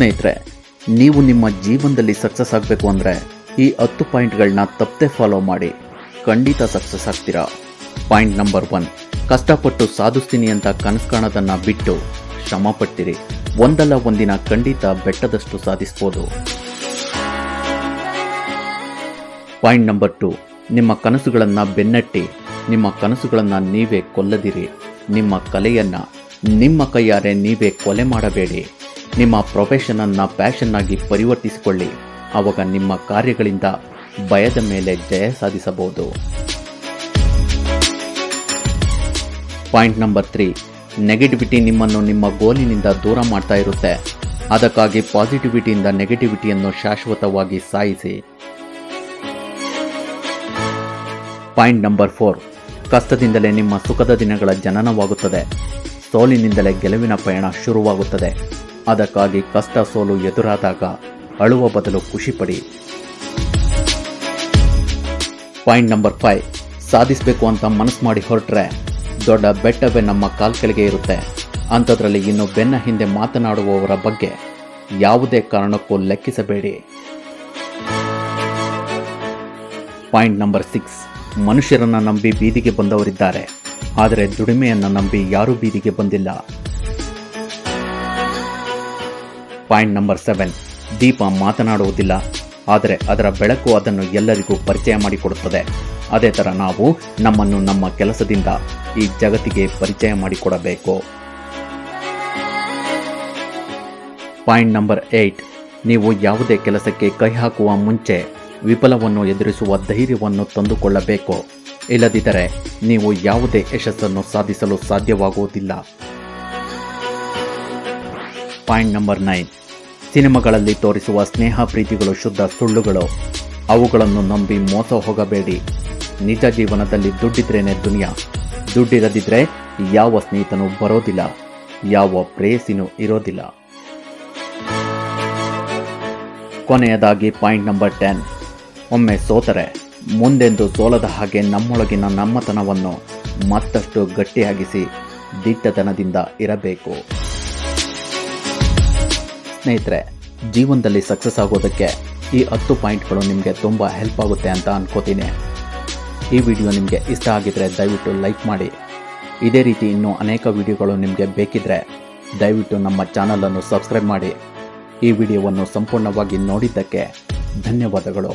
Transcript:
ಸ್ನೇಹಿತರೆ, ನೀವು ನಿಮ್ಮ ಜೀವನದಲ್ಲಿ ಸಕ್ಸಸ್ ಆಗಬೇಕು ಅಂದರೆ ಈ ಹತ್ತು ಪಾಯಿಂಟ್ಗಳನ್ನ ತಪ್ಪದೆ ಫಾಲೋ ಮಾಡಿ. ಖಂಡಿತ ಸಕ್ಸಸ್ ಆಗ್ತೀರಾ? ಪಾಯಿಂಟ್ ನಂಬರ್ ಒನ್ ಕಷ್ಟಪಟ್ಟು ಸಾಧಿಸ್ತೀನಿ ಅಂತ ಕನಸು ಕಾಣೋದನ್ನ ಬಿಟ್ಟು ಶ್ರಮ ಪಡ್ತೀರಿ ಒಂದಲ್ಲ ಒಂದಿನ ಖಂಡಿತ ಬೆಟ್ಟದಷ್ಟು ಸಾಧಿಸ್ಬೋದು. ಪಾಯಿಂಟ್ ನಂಬರ್ ಟು ನಿಮ್ಮ ಕನಸುಗಳನ್ನು ಬೆನ್ನಟ್ಟಿ. ನಿಮ್ಮ ಕನಸುಗಳನ್ನು ನೀವೇ ಕೊಲ್ಲದಿರಿ. ನಿಮ್ಮ ಕಲೆಯನ್ನು ನಿಮ್ಮ ಕೈಯಾರೆ ನೀವೇ ಕೊಲೆ ಮಾಡಬೇಡಿ. ನಿಮ್ಮ ಪ್ರೊಫೆಷನನ್ನು ಪ್ಯಾಷನ್ನಾಗಿ ಪರಿವರ್ತಿಸಿಕೊಳ್ಳಿ. ಆವಾಗ ನಿಮ್ಮ ಕಾರ್ಯಗಳಿಂದ ಭಯದ ಮೇಲೆ ಜಯ ಸಾಧಿಸಬಹುದು. Point number three. ನೆಗೆಟಿವಿಟಿ ನಿಮ್ಮನ್ನು ನಿಮ್ಮ ಗೋಲಿನಿಂದ ದೂರ ಮಾಡ್ತಾ ಇರುತ್ತೆ. ಅದಕ್ಕಾಗಿ ಪಾಸಿಟಿವಿಟಿಯಿಂದ ನೆಗೆಟಿವಿಟಿಯನ್ನು ಶಾಶ್ವತವಾಗಿ ಸಾಯಿಸಿ. Point number four. ಕಷ್ಟದಿಂದಲೇ ನಿಮ್ಮ ಸುಖದ ದಿನಗಳ ಜನನವಾಗುತ್ತದೆ. ಸೋಲಿನಿಂದಲೇ ಗೆಲುವಿನ ಪಯಣ ಶುರುವಾಗುತ್ತದೆ. ಅದಕ್ಕಾಗಿ ಕಷ್ಟ ಸೋಲು ಎದುರಾದಾಗ ಅಳುವ ಬದಲು ಖುಷಿಪಡಿ ಪಾಯಿಂಟ್ ನಂಬರ್ ಫೈವ್. ಸಾಧಿಸಬೇಕು ಅಂತ ಮನಸ್ಸು ಮಾಡಿ ಹೊರಟ್ರೆ ದೊಡ್ಡ ಬೆಟ್ಟವೇ ನಮ್ಮ ಕಾಲ್ ಕೆಳಗೆ ಇರುತ್ತೆ. ಅಂಥದ್ರಲ್ಲಿ ಇನ್ನು ಬೆನ್ನ ಹಿಂದೆ ಮಾತನಾಡುವವರ ಬಗ್ಗೆ ಯಾವುದೇ ಕಾರಣಕ್ಕೂ ಲೆಕ್ಕಿಸಬೇಡಿ. Point number six. ಮನುಷ್ಯರನ್ನ ನಂಬಿ ಬೀದಿಗೆ ಬಂದವರಿದ್ದಾರೆ. ಆದರೆ ದುಡಿಮೆಯನ್ನು ನಂಬಿ ಯಾರೂ ಬೀದಿಗೆ ಬಂದಿಲ್ಲ. Point number seven. ದೀಪ ಮಾತನಾಡುವುದಿಲ್ಲ. ಆದರೆ ಅದರ ಬೆಳಕು ಅದನ್ನು ಎಲ್ಲರಿಗೂ ಪರಿಚಯ ಮಾಡಿಕೊಡುತ್ತದೆ. ಅದೇ ಥರ ನಾವು ನಮ್ಮನ್ನು ನಮ್ಮ ಕೆಲಸದಿಂದ ಈ ಜಗತ್ತಿಗೆ ಪರಿಚಯ ಮಾಡಿಕೊಡಬೇಕು. Point number eight. ನೀವು ಯಾವುದೇ ಕೆಲಸಕ್ಕೆ ಕೈ ಹಾಕುವ ಮುಂಚೆ ವಿಫಲವನ್ನು ಎದುರಿಸುವ ಧೈರ್ಯವನ್ನು ತಂದುಕೊಳ್ಳಬೇಕು. ಇಲ್ಲದಿದ್ದರೆ ನೀವು ಯಾವುದೇ ಯಶಸ್ಸನ್ನು ಸಾಧಿಸಲು ಸಾಧ್ಯವಾಗುವುದಿಲ್ಲ. Point number nine. ಸಿನಿಮಾಗಳಲ್ಲಿ ತೋರಿಸುವ ಸ್ನೇಹ ಪ್ರೀತಿಗಳು, ಶುದ್ಧ ಸುಳ್ಳುಗಳು. ಅವುಗಳನ್ನು ನಂಬಿ ಮೋಸ ಹೋಗಬೇಡಿ. ನಿಜ ಜೀವನದಲ್ಲಿ ದುಡ್ಡಿದ್ರೇನೆ ದುನಿಯಾ. ದುಡ್ಡಿರದಿದ್ರೆ ಯಾವ ಸ್ನೇಹಿತನೂ ಬರೋದಿಲ್ಲ. ಯಾವ ಪ್ರೇಯಸಿನೂ ಇರೋದಿಲ್ಲ. ಕೊನೆಯದಾಗಿ ಪಾಯಿಂಟ್ ನಂಬರ್ ಟೆನ್. ಒಮ್ಮೆ ಸೋತರೆ, ಮುಂದೆಂದು ಸೋಲದ ಹಾಗೆ ನಮ್ಮೊಳಗಿನ ನಮ್ಮತನವನ್ನು ಮತ್ತಷ್ಟು ಗಟ್ಟಿಯಾಗಿಸಿ ದಿಟ್ಟತನದಿಂದ ಇರಬೇಕು. ಸ್ನೇಹಿತರೆ, ಜೀವನದಲ್ಲಿ ಸಕ್ಸಸ್ ಆಗೋದಕ್ಕೆ ಈ ಹತ್ತು ಪಾಯಿಂಟ್ಗಳು ನಿಮಗೆ ತುಂಬ ಹೆಲ್ಪ್ ಆಗುತ್ತೆ ಅಂತ ಅನ್ಕೋತೀನಿ. ಈ ವಿಡಿಯೋ ನಿಮಗೆ ಇಷ್ಟ ಆಗಿದ್ರೆ ದಯವಿಟ್ಟು ಲೈಕ್ ಮಾಡಿ. ಇದೇ ರೀತಿ ಇನ್ನೂ ಅನೇಕ ವಿಡಿಯೋಗಳು ನಿಮಗೆ ಬೇಕಿದ್ರೆ ದಯವಿಟ್ಟು ನಮ್ಮ ಚಾನಲನ್ನು ಸಬ್ಸ್ಕ್ರೈಬ್ ಮಾಡಿ. ಈ ವಿಡಿಯೋವನ್ನು ಸಂಪೂರ್ಣವಾಗಿ ನೋಡಿದ್ದಕ್ಕೆ ಧನ್ಯವಾದಗಳು.